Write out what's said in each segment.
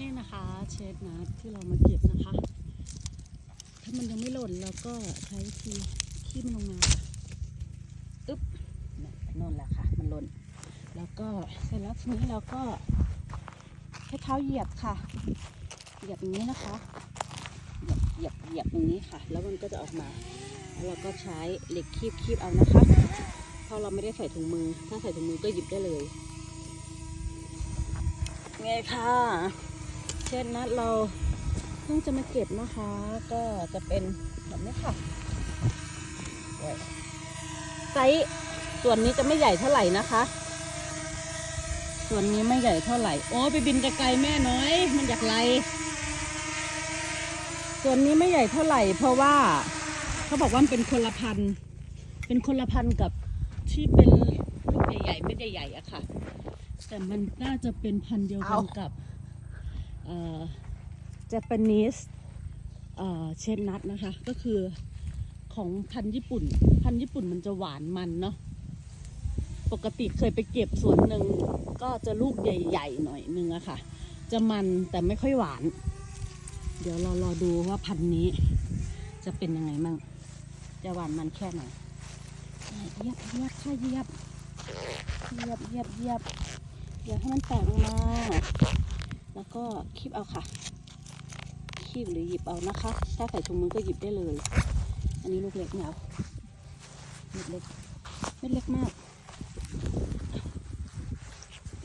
นี่นะคะเชฟนะที่เรามาเก็บนะคะ ถ้ามันยังไม่หล่นเราก็ใช้วิธีคีบมันลงมาอึ๊บนั่นแหละค่ะ มันหล่น แล้วก็เสร็จแล้วทีนี้เราก็ให้เท้าเหยียบค่ะ เหยียบอย่างนี้นะคะ เหยียบเหยียบเหยียบอย่างนี้ค่ะ แล้วมันก็จะออกมา แล้วเราก็ใช้เหล็กคีบคีบเอานะคะ เพราะเราไม่ได้ใส่ถุงมือ ถ้าใส่ถุงมือก็หยิบได้เลยไงค่ะ ช่นนัดเราเพิ่งจะมาเก็บนะคะ ก็จะเป็นแบบนี้ค่ะไซส์ส่วนนี้จะไม่ใหญ่เท่าไหร่นะคะ ส่วนนี้ไม่ใหญ่เท่าไหร่ โอ้ไปบินไกลๆแม่น้อย มันอยากไล่ส่วนนี้ไม่ใหญ่เท่าไหร่ เพราะว่าเขาบอกว่ามันเป็นคนละพันเป็นคนละพันกับที่เป็นลูกใหญ่ๆไม่ได้ใหญ่อะค่ะ แต่มันน่าจะเป็นพันเดียวกันกับ เอ่อ Japanese เอ่อเชนนัทนะคะ ก็คือของพันธุ์ญี่ปุ่น พันธุ์ญี่ปุ่นมันจะหวานมันเนาะปกติเคยไปเก็บสวนหนึ่งก็จะลูกใหญ่ๆหน่อยนึงอะค่ะ จะมันแต่ไม่ค่อยหวาน เดี๋ยวเรารอดูว่าพันธุ์นี้จะเป็นยังไงมั่งจะหวานมันแค่ไหนเยียบเยียบค่ะเยียบเยียบเยียบเยียบเยียบให้มันแตกออกมา แล้วก็คีบเอาค่ะ คีบหรือหยิบเอานะคะ ถ้าใส่ถุงมือก็หยิบได้เลย อันนี้ลูกเล็กเนี่ยเอาเม็ดเล็กเม็ดเล็กมาก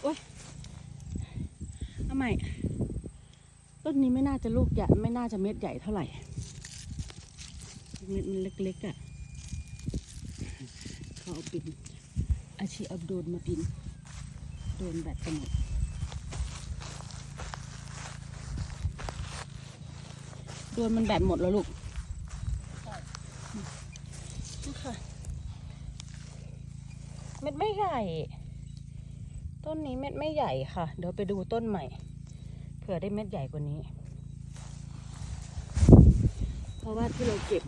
โอ๊ยเอาใหม่ต้นนี้ไม่น่าจะลูกใหญ่ไม่น่าจะเม็ดใหญ่เท่าไหร่เม็ดมันเล็กๆอะ่ะเขาเอาปินอาชีอาโดรนมาปินโดนแบตจะหมด โดนมันแบตหมดแล้วลูกนี่ค่ะเม็ดไม่ใหญ่ ต้นนี้เม็ดไม่ใหญ่ค่ะ เดี๋ยวไปดูต้นใหม่ เผื่อได้เม็ดใหญ่กว่านี้ เพราะว่าที่เราเก็บ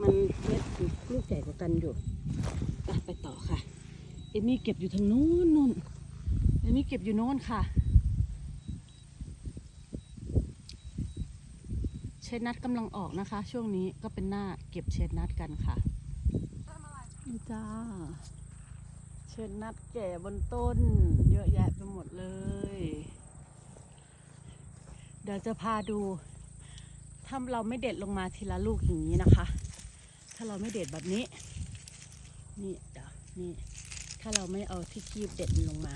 มันเม็ดลูกใหญ่กว่ากันอยู่ไปไปต่อค่ะ เอมี่เก็บอยู่ทางนู้นนู่นเอมี่เก็บอยู่โน้นค่ะ ชดนัดกำลังออกนะคะ ช่วงนี้ก็เป็นหน้าเก็บเชดนัดกันค่ะนี่จ้าเชดนัดแก่บนต้น เยอะแยะไปหมดเลย เดี๋ยวจะพาดู ถ้าเราไม่เด็ดลงมาทีละลูกอย่างนี้นะคะ ถ้าเราไม่เด็ดแบบนี้ นี่เดี๋ยวนี่ถ้าเราไม่เอาที่คีบเด็ดลงมา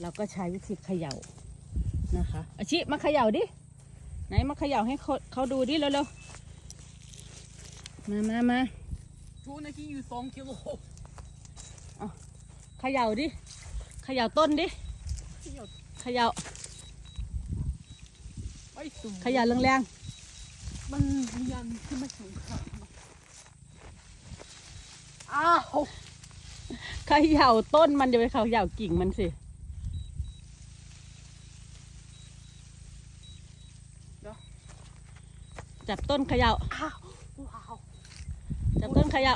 เราก็ใช้วิธีเขย่านะคะอาชิมาเขย่าดิ ไหนมาเขย่าให้เขาเขาดูดิเร็วๆมามามา Two ninety you สองกิโลเขย่าดิเขย่าต้นดิเขย่าไอ้สูงเขย่าแรงมันเรียนที่ไม่ถึงค่ะอ้าวๆเขย่าต้นมันเดี๋ยวไปเขย่ากิ่งมันสิ จับต้นเขย่าอ้าวว้าวจับต้นเขย่า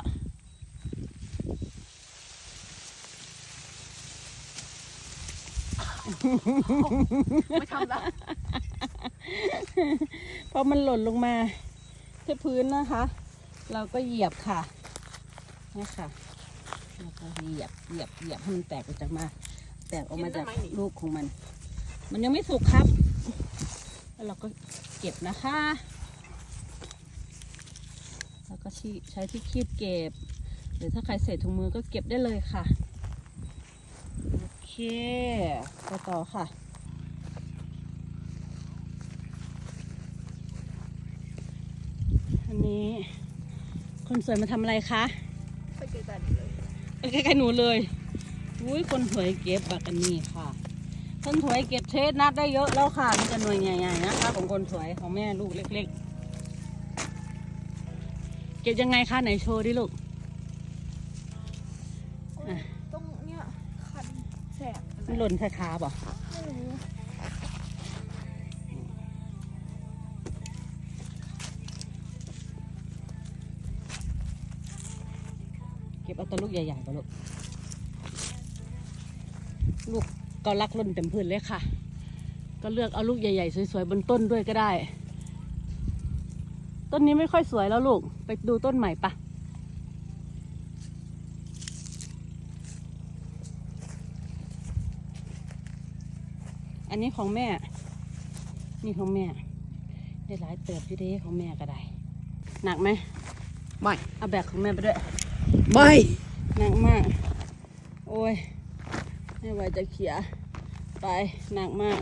ไม่ทำละพอมันหล่นลงมาที่พื้นนะคะ เราก็เหยียบค่ะนี่ค่ะแล้วก็เหยียบเหยียบเหยียบให้มันแตกออกจากมา แตกออกมาจากลูกของมัน มันยังไม่สุกครับ แล้วเราก็เก็บนะคะ แล้วก็ชี้ใช้ที่คีบเก็บ หรือถ้าใครใส่ถุงมือก็เก็บได้เลยค่ะ โอเคไปต่อค่ะอันนี้คนสวยมาทำอะไรคะไปเจอกันเลยเอ้ยใกล้ๆหนูเลยอุ้ยคนสวยเก็บบักอันนี้ค่ะคนสวยเก็บเทสนัดได้เยอะแล้วค่ะมันจะหน่วยใหญ่ๆนะคะของคนสวยของแม่ลูกเล็ก ๆ เก็บยังไงคะไหนโชว์ดิลูกอะตรงเนี้ยคันแสบมันหล่นคาขาบ่ไม่รู้เก็บเอาแตัวลูกใหญ่ๆบ่ลูก ลูกก็รักล่นเต็มพื้นเลยค่ะ ก็เลือกเอาลูกใหญ่ๆสวยๆบนต้นด้วยก็ได้ ต้นนี้ไม่ค่อยสวยแล้วลูก ไปดูต้นใหม่ปะอันนี้ของแม่ นี่ของแม่ ได้หลายเติบอยู่เด้ของแม่ก็ได้ หนักไหมไม่ เอาแบกของแม่ไปด้วย ไม่ หนักมาก โอ้ย ไม่ไหวจะเขีย ไป หนักมาก